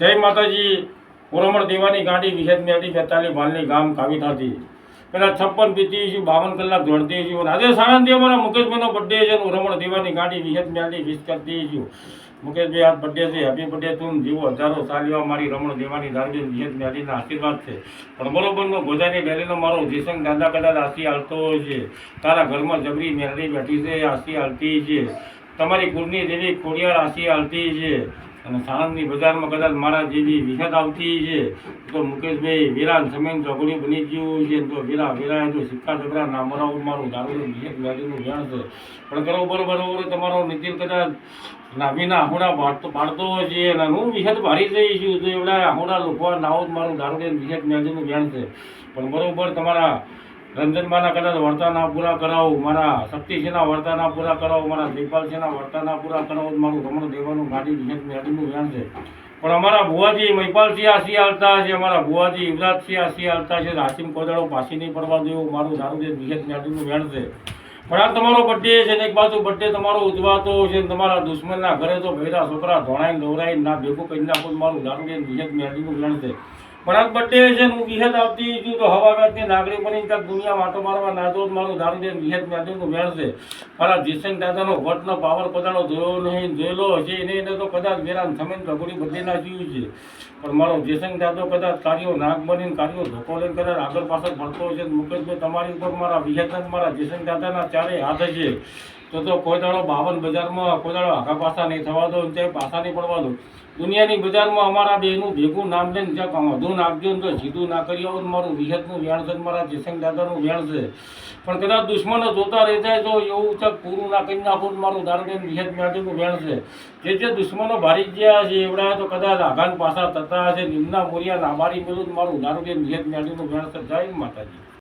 જય માતાજી. ઓરમણ દેવાની ગાડી વિશેષ મેળી બેતાલી ભાલની ગામ કાવી થતી પેલા છપ્પન પીતી છું, બાવન કલાક દોડતી છું. આજે સાણંદી અમારા મુકેશભાઈનો બર્થડે છે ઓરમણ દેવાની ગાડી વિશેષ મેળી વિશ કરતી છું. મુકેશભાઈ, આજ બર્થડે છે. હેપી બર્થડે તું જીવો. હજારો સાલીઓ મારી રમણ દેવાની દાંડી વિશેષ મેળીના આશીર્વાદ છે. પણ બરોબરનો ગોજાની ડેલીનો મારો જેસંગ દાદા કદાચ આશી હાલતો છે. તારા ઘરમાં જબરી મેળવી બેઠી છે, આશી હાલતી છે. તમારી કુળની દેવી ખોડિયાર આશી હાલતી છે. અને સાણંદની બજારમાં કદાચ મારા જે જે વિગત આવતી છે, તો મુકેશભાઈ વીરા સમય ચોકડી બની ગયું છે, તો વીરા વીરા તો સિક્કા ચકરા ના મરાવું, મારું દારૂ વિશેષ ગાડીનું જાણ છે. પણ કરો બરોબર તમારો નીતિન કદાચ નામીના આહોડા પાડતો હોય છે અને હું વિખત ભારી થઈ છું, તો એવડા આહોડા લોકો નાવો મારું દારૂ વિશેષ ગાડીનું વ્યાણ છે. પણ બરોબર, તમારા રંજનબાના કદાચ વર્તાના પૂરા કરાવું, મારા શક્તિસિંહના વર્તા ના પૂરા કરાવું, મારા શ્રીપાલસિંહના વર્તા ના પૂરા કરાવું મારું રમણ દેવાનું ગાડી મેળીનું વ્યાણ છે. પણ અમારા ભુવાજી મહિપાલસિંહ આસી હાલતા છે, અમારા ભુવાજી યુવરાજસિંહ આસી હાલતા છે હાસિમ કોદાળો પાછી નહીં પડવા દેવું, મારું સારું છે વિશેષ ગાડીનું વેણ છે. પણ આ તમારો બર્થડે છે ને એક બાજુ બર્થડે તમારો ઉજવાતો છે તમારા દુશ્મનના ઘરે તો ભેરા છોકરા ધોણાઈને દોરાઈને ના ભેગું કરી નાખો મારું દારૂ જે વિશેષ મેળીનું વ્યાણ છે. આ બર્થડે છે હું વિહેત આવતી છું તો હવા વ્યાજની નાગરિક બની ત્યાં દુનિયા માટો મારવા નાદો મારું દારૂ દે વિહેત મેળીનું વ્યાણ છે મારા જીસન દાદાનો વટનો પાવર કદાડો જોયો નહીં, જોયેલો હશે, એને એને તો કદાચ વેરાન સમેન રઘુડી બદલી નાખ્યું છે. પણ મારો જેસંગ દાદો કદાચ કાર્યો નાગ બનીને કાર્યો ધોકો લઈને કદાચ આગળ પાછળ ફરતો છે મુકેશભાઈ, તમારી ઉપર મારા વિહેત મારા જેસંગ દાદાના ચારે હાથ છે તો તો કોઈ દાડો બાવન બજારમાં, કોઈ દાડો આખા પાસા નહીં થવા દો ને પાસા નહીં પડવા દો. દુનિયાની બજારમાં અમારા બેનું ભેગું નામ લઈને જ્યાં વધુ નાખજો ને તો સીધું ના કરી આવો મારું વિહતનું વ્યાણ છે મારા જેસંગ દાદાનું વ્યાણ છે. પણ કદાચ દુશ્મનો જોતા રહી જાય તો એવું છે પૂરું ના કરી નાખું મારું દારૂ લઈને વિહત મેળવીનું વ્યાણ છે. જે જે દુશ્મનો ભારી ગયા છે એવડા તો કદાચ આઘાન પાસા થતા હશે. નિમના મોરિયા નાબારી ને મારું દારૂ લઈને વિહત મેળવીનું વ્યાણ છે. જય માતાજી.